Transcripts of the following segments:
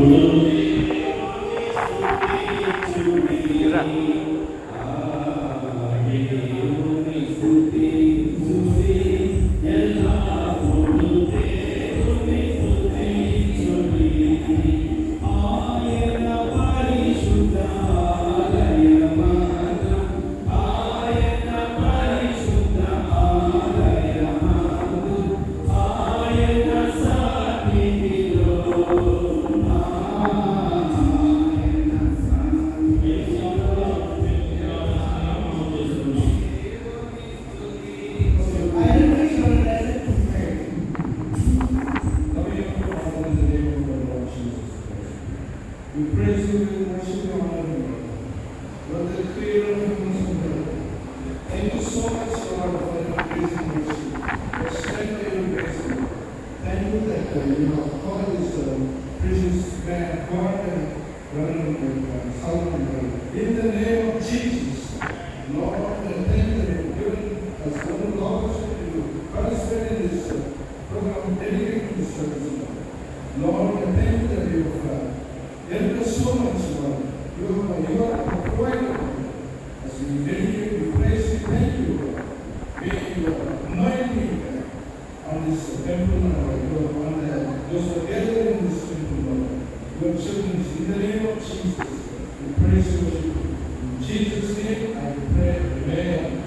Hallelujah. We praise you, we worship you, honor you. Lord, the creator of and earth. Thank you so much, for your grace and mercy. Your strength and your grace. Thank you that uh, you have called this uh, precious man, God and Reverend uh, Solomon. Lord. In the name of Jesus, Lord, I thank you that you have given us one opportunity to participate in this uh, program dedicated to this service. Lord. I thank you that you have uh, there is so much love. You are, As we dedicate, we praise you, thank you, Lord. May your anointing on this temple, Lord, on the, those who this temple, Lord. Your children, the name of Jesus, we praise you, In Jesus' name, I pray, Amen.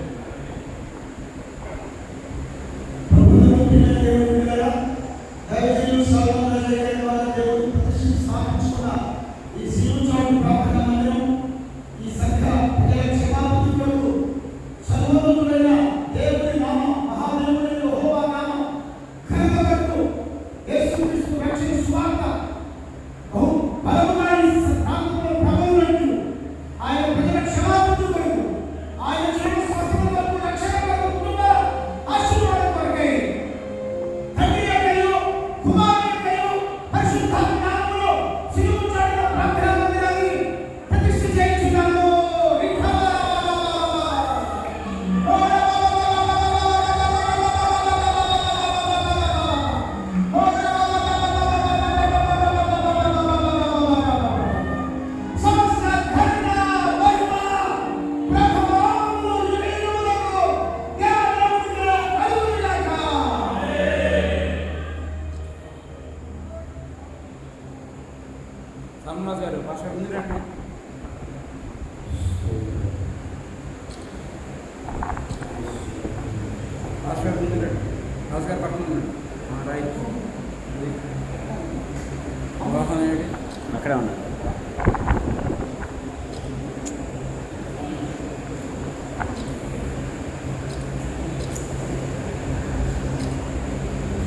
అక్కడే ఉన్నాడు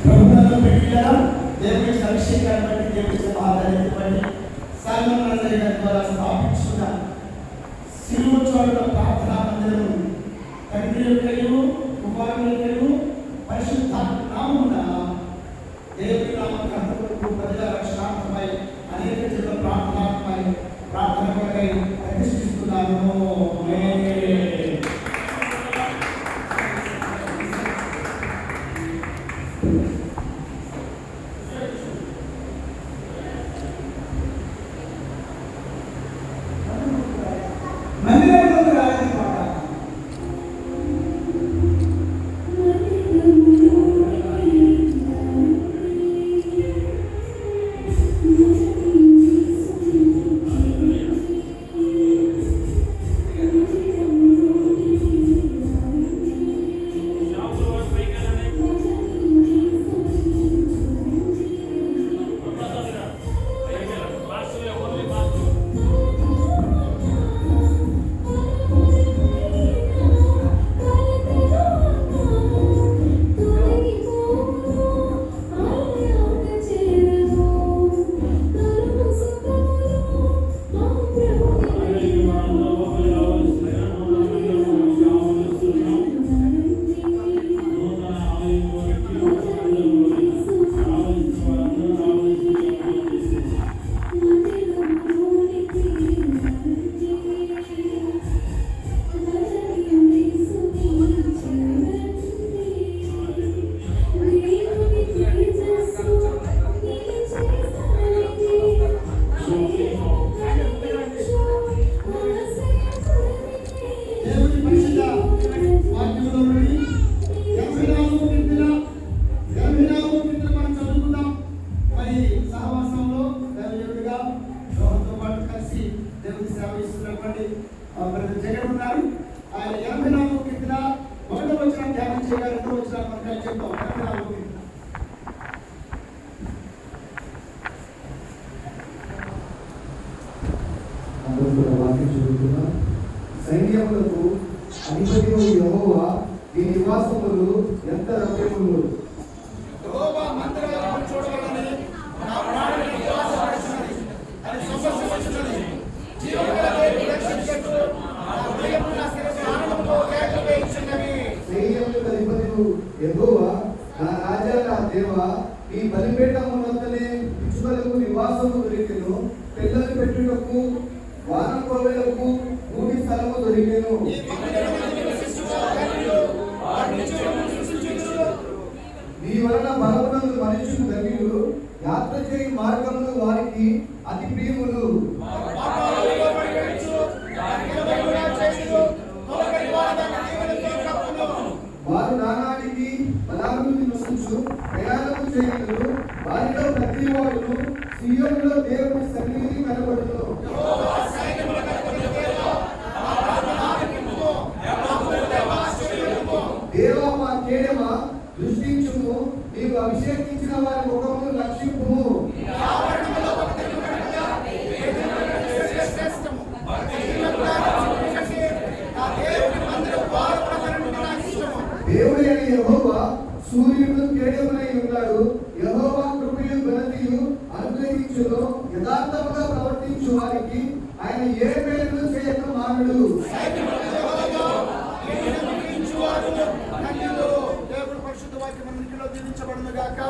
ప్రభువులను బిడ్డలారా, దేవుని అభిషేకాన్ని బట్టి దేవుని బట్టి ద్వారా స్థాపించుకున్న శిలువ చోటుల ప్రార్థనా మందిరం తండ్రి యొక్కయు కుమారుని యొక్కయు నామమున దేవుని ప్రార్థన కొరకై సైన్యములకు అధిపతి యెహోవా ఈ నివాసములు ఎంత రమ్యములు? నా దేవ ఈ బలిపీఠమునంతనే పిచ్చుకలకు నివాసము దొరికెను. పిల్లలు పెట్టుటకు వానకోవెలకు భూమి స్థలము దొరికెను. ఈ నీ వలన బలమునందు మనుషులు ధన్యులు యాత్ర చేయి మార్గములు వారికి అతి ప్రియములు. వారు దాని వారు నానాటికి బలాభివృద్ధి ప్రయాణము చేయగలరు. వారిలో ప్రతి వాడు సీయోనులో దేవుని సన్నిధి కనబడును దేవా మా కేడమ దృష్టించుము నీవు అభిషేకించిన వారి ముఖమును రక్షింపుము. శ్రేష్టము. దేవుడి అని యహోవా సూర్యుడు కేడమునై ఉన్నాడు. యహోవా కృపయు ఘనతయు అనుగ్రహించును. యథార్థముగా ప్రవర్తించు వారికి ఆయన ఏ పేరు చేయక మానడు. అన్నిటిలో దీవించబడును గాక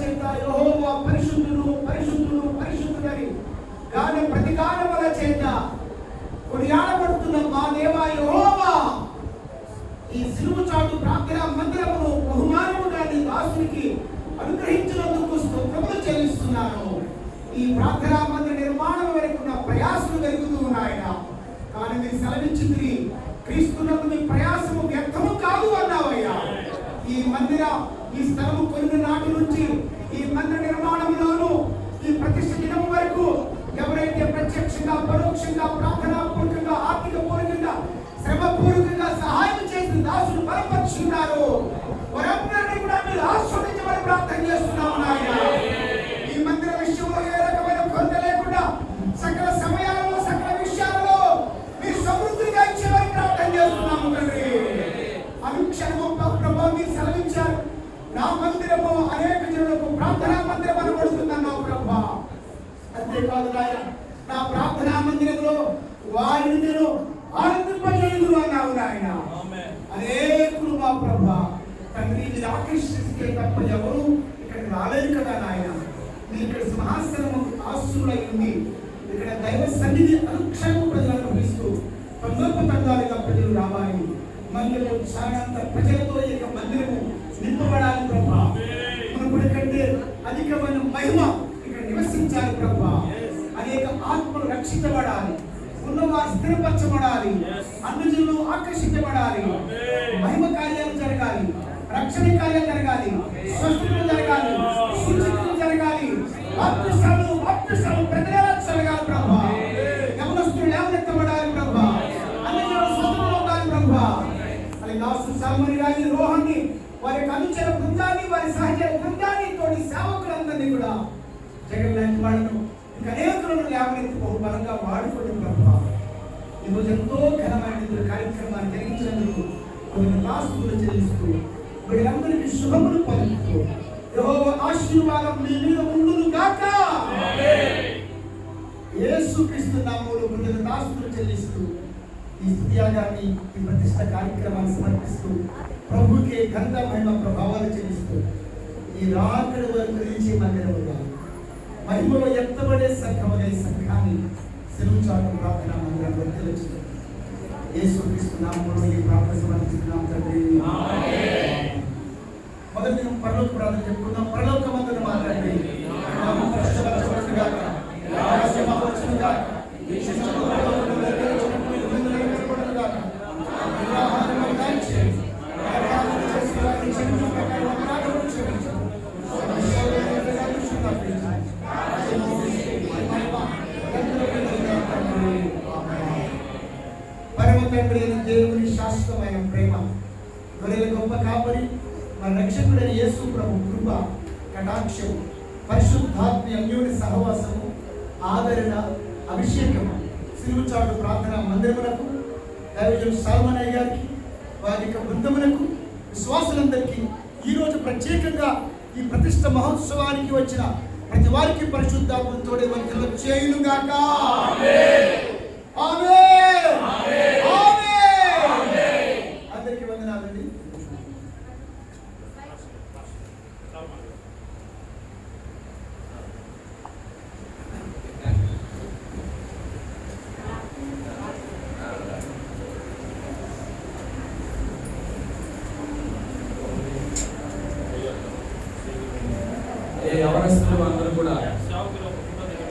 చేత యెహోవా పరిశుద్ధుడు పరిశుద్ధుడు పరిశుద్ధుడని గాన ప్రతికారముల చేత కొనియాడబడుతున్న మా దేవ యెహోవా ఈ సిలువ చాటు ప్రార్థన మందిరమును బహుమానముగా నీ దాసునికి అనుగ్రహించినందుకు స్తోత్రములు చెల్లిస్తున్నాను ఈ ప్రార్థనా మందిర నిర్మాణం వరకు నా ప్రయాసలు జరుగుతూ ఉన్నాయన కానీ మీరు సెలవిచ్చింది క్రీస్తు వారిని నేను ఆనందింపజేయుదు అన్నావు నాయన. అనేకులు మా ప్రభా. తండ్రి ఇది ఆకర్షిస్తే తప్ప ఎవరు ఇక్కడికి రాలేదు కదా నాయన. మీరు ఇక్కడ సింహాసనము ఆస్తులై ఉంది ఇక్కడ దైవ సన్నిధి అనుక్షణము ప్రజలను అనుభవిస్తూ తంగొప్ప తంగాలుగా ప్రజలు రావాలి. మందిరము చాలంత ప్రజలతో ఈ యొక్క మందిరము నింపబడాలి ప్రభా. మునుపటి కంటే అధికమైన మహిమ ఇక్కడ నివసించాలి ప్రభా. అనేక ఆత్మలు రక్షించబడాలి. ఉన్నవారు స్థిరపరచబడాలి. అన్ని జనులు ఆకర్షించబడాలి. మహిమ కార్యాలు జరగాలి. రక్షణ కార్యాలు జరగాలి. స్వస్థతలు జరగాలి. సూచనలు జరగాలి. బాప్తిసాలు ప్రజల ఘనమైన కార్యక్రమాన్ని జరిగించినందుకు కొన్ని దాసులు చెల్లిస్తూ వీళ్ళందరికీ శుభములు పలుకుతూ యహోవ ఆశీర్వాదం మీ మీద ఉండును గాక. యేసుక్రీస్తు నామంలో కొన్ని దాసులు చెల్లిస్తూ ఈ స్థుతియాగాన్ని ఈ ప్రతిష్ట కార్యక్రమాన్ని సమర్పిస్తూ ప్రభుకే ఘనత మహిమ ప్రభావాలు చెల్లిస్తూ ఈ రాకడ వరకు నిలిచి మందిరముగా మహిమలో ఎత్తబడే సంఘముగా ఈ సంఘాన్ని సెలవు చాటు ప్రార్థన మందిరం వర్తిల్చుతుంది యేసుక్రీస్తు నామములో ఈ ప్రార్థన సమర్పిస్తున్నాం తండ్రి. మొదటి దినం పరలోక ప్రార్థన చెప్పుకుందాం. పరలోక మందును మాట్లాడండి నామం పరిశుద్ధపరచబడును గాక. రాజ్యం మన రక్షకుడైన యేసు ప్రభు కృప కటాక్షం పరిశుద్ధాత్మ అన్యోని సహవాసము ఆదరణ అభిషేకం సిలువుచాటు ప్రార్థన మందిరములకు దైవజన్ సాల్మనయ్య గారికి వారి యొక్క బృందములకు విశ్వాసులందరికీ ఈరోజు ప్రత్యేకంగా ఈ ప్రతిష్ట మహోత్సవానికి వచ్చిన ప్రతి వారికి పరిశుద్ధాత్మతోడే వంతులు చేయునుగాక ఆమేన్.